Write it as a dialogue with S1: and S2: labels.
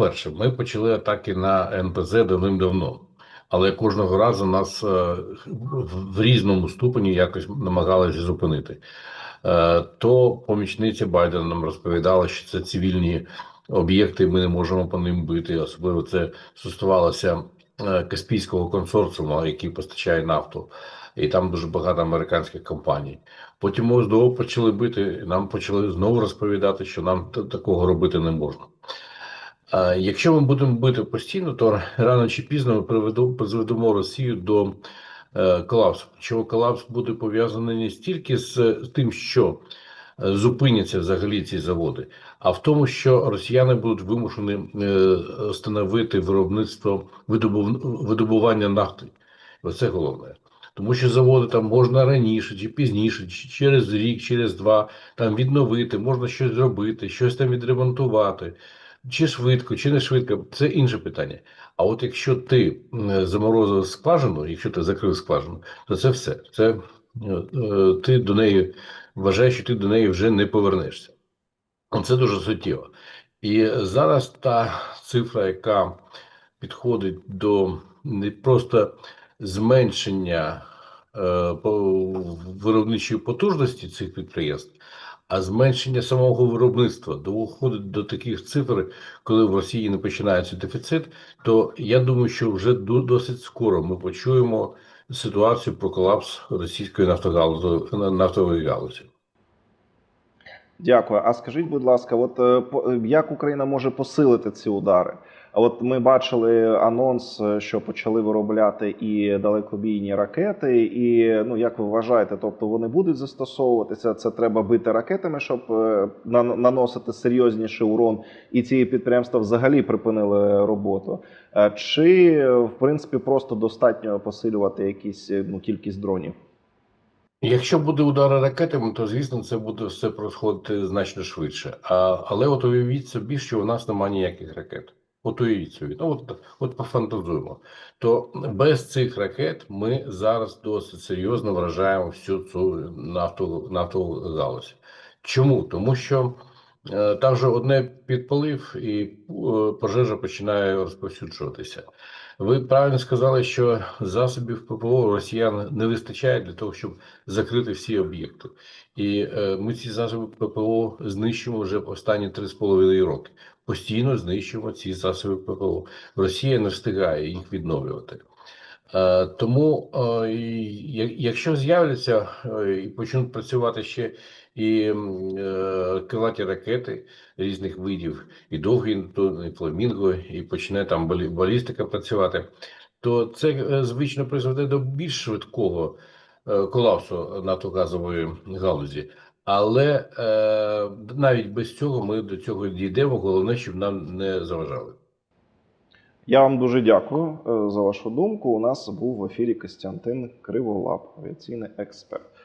S1: По-перше, ми почали атаки на НПЗ давним-давно, але кожного разу нас е, в різному ступені якось намагалися зупинити. Е, То помічниця Байдена нам розповідала, що це цивільні об'єкти, ми не можемо по ним бити. Особливо це стосувалося е, Каспійського консорціуму, який постачає нафту, і там дуже багато американських компаній. Потім ми знову почали бити, нам почали знову розповідати, що нам такого робити не можна. Якщо ми будемо бити постійно, то рано чи пізно ми приведу, призведемо Росію до е, колапсу. Чого колапс буде пов'язаний не стільки з, тим, що е, зупиняться взагалі ці заводи, а в тому, що росіяни будуть вимушені е, встановити виробництво видобув, видобування нафти. Оце головне. Тому що заводи там можна раніше чи пізніше, чи через рік, через два там відновити, можна щось зробити, щось там відремонтувати. Чи швидко, чи не швидко, це інше питання. А от якщо ти заморозив скважину, якщо ти закрив скважину, то це все. Це е, ти до неї вважаєш, що ти до неї вже не повернешся. Це дуже суттєво. І зараз та цифра, яка підходить до не просто зменшення е, виробничої потужності цих підприємств, а зменшення самого виробництва доходить до таких цифр, коли в Росії не починається дефіцит, то я думаю, що вже до- досить скоро ми почуємо ситуацію про колапс російської нафтової галузі.
S2: Дякую. А скажіть, будь ласка, от е, е, як Україна може посилити ці удари? От ми бачили анонс, е, що почали виробляти і далекобійні ракети. І ну як ви вважаєте, тобто вони будуть застосовуватися? Це треба бити ракетами, щоб е, наносити серйозніший урон, і ці підприємства взагалі припинили роботу. Е, Чи в принципі просто достатньо посилювати якісь ну кількість дронів?
S1: Якщо буде удари ракетами, то звісно це буде все проходити значно швидше. А, але от уявіть собі, що у нас немає ніяких ракет. От уявіть собі, ну от, от пофантазуємо. То без цих ракет ми зараз досить серйозно вражаємо всю цю нафтову, нафтову галузь. Чому? Тому що там же одне підпалив і е, пожежа починає розповсюджуватися. Ви правильно сказали, що засобів ППО росіян не вистачає для того, щоб закрити всі об'єкти. І е, ми ці засоби ППО знищуємо вже останні 3,5 роки. Постійно знищуємо ці засоби ППО. Росія не встигає їх відновлювати. Е, тому, е, якщо з'являться е, і почнуть працювати ще і е, крилаті ракети різних видів, і довгі, і фламінго, і почне там балі- балістика працювати, то це е, звично призведе до більш швидкого е, колапсу нафтогазової галузі. Але е, навіть без цього ми до цього дійдемо. Головне, щоб нам не заважали.
S2: Я вам дуже дякую е, за вашу думку. У нас був в ефірі Костянтин Криволап, авіаційний експерт.